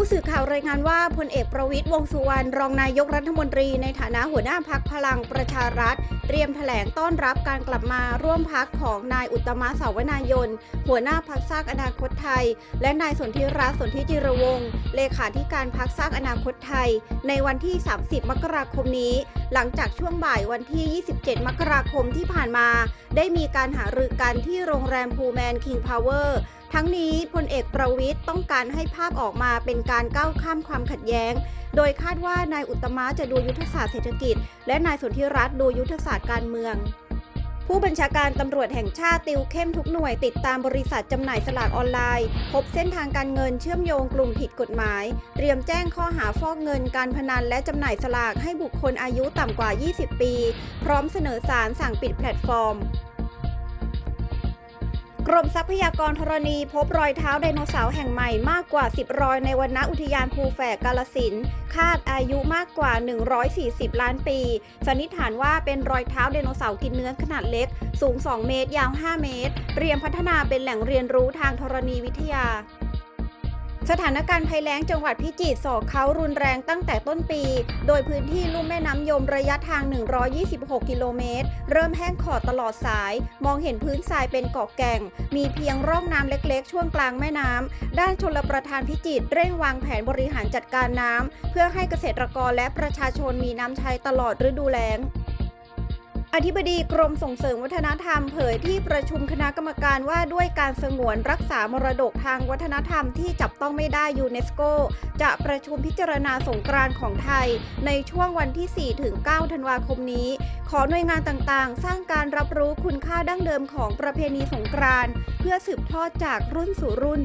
ผู้สื่อข่าวรายงานว่าพลเอกประวิตยวงสุวรรณรองนายกรัฐมนตรีในฐานะหัวหน้าพักพลังประชารัฐ เตรียมแถลงต้อนรับการกลับมาร่วมพักของนายอุตตมะสาวนายน หัวหน้าพักสร้างอนาคตไทย และนายสนธิรัตน์สนธิจิรวงศ์เลขาธิการพักสร้างอนาคตไทย ในวันที่ 30 มกราคมนี้ หลังจากช่วงบ่ายวันที่ 27 มกราคมที่ผ่านมา ได้มีการหารือกันที่โรงแรมพูแมนคิงพาวเวอร์ทั้งนี้พลเอกประวิทย์ต้องการให้ภาพออกมาเป็นการก้าวข้ามความขัดแย้ง โดยคาดว่านายอุตตมะจะดูยุทธศาสตร์เศรษฐกิจ และนายสนธิรัตน์ดูยุทธศาสตร์การเมือง ผู้บัญชาการตำรวจแห่งชาติติวเข้มทุกหน่วยติดตามบริษัทจำหน่ายสลากออนไลน์ พบเส้นทางการเงินเชื่อมโยงกลุ่มผิดกฎหมาย เตรียมแจ้งข้อหาฟอกเงินการพนันและจำหน่ายสลากให้บุคคลอายุต่ำกว่า 20 ปี พร้อมเสนอสารสั่งปิดแพลตฟอร์ม กรมทรัพยากรธรณีพบรอยเท้าไดโนเสาร์แห่งใหม่มากกว่า 10 รอยในวันณอุทยานภูแฝกกาลสินคาดอายุมากกว่า 140 ล้านปี สันนิษฐานว่าเป็นรอยเท้าไดโนเสาร์กินเนื้อขนาดเล็ก สูง 2 เมตร ยาว 5 เมตร เตรียมพัฒนาเป็นแหล่งเรียนรู้ทางธรณีวิทยา สถานการณ์ภัยแล้งจังหวัดพิจิตรสอกเขารุนแรงตั้งแต่ต้นปี โดยพื้นที่ลุ่มแม่น้ำยมระยะทาง 126 กิโลเมตร เริ่มแห้งขอดตลอดสาย มองเห็นพื้นทรายเป็นเกาะแก่ง มีเพียงร่องน้ำเล็กๆ ช่วงกลางแม่น้ำ ด้านชลประทานพิจิตรเร่งวางแผนบริหารจัดการน้ำ เพื่อให้เกษตรกรและประชาชนมีน้ำใช้ตลอดฤดูแล้ง ธิบดีกรมส่งเสริมวัฒนธรรมเผยที่ประชุมคณะกรรมการว่าด้วยการสงวนรักษามรดกทางวัฒนธรรมที่จับต้องไม่ได้ยูเนสโก จะประชุมพิจารณาสงกรานต์ของไทย ในช่วงวันที่ 4 ถึง 9 ธันวาคมนี้ ขอหน่วยงานต่างๆ สร้างการรับรู้คุณค่าดั้งเดิมของประเพณีสงกรานต์เพื่อสืบทอดจากรุ่นสู่รุ่น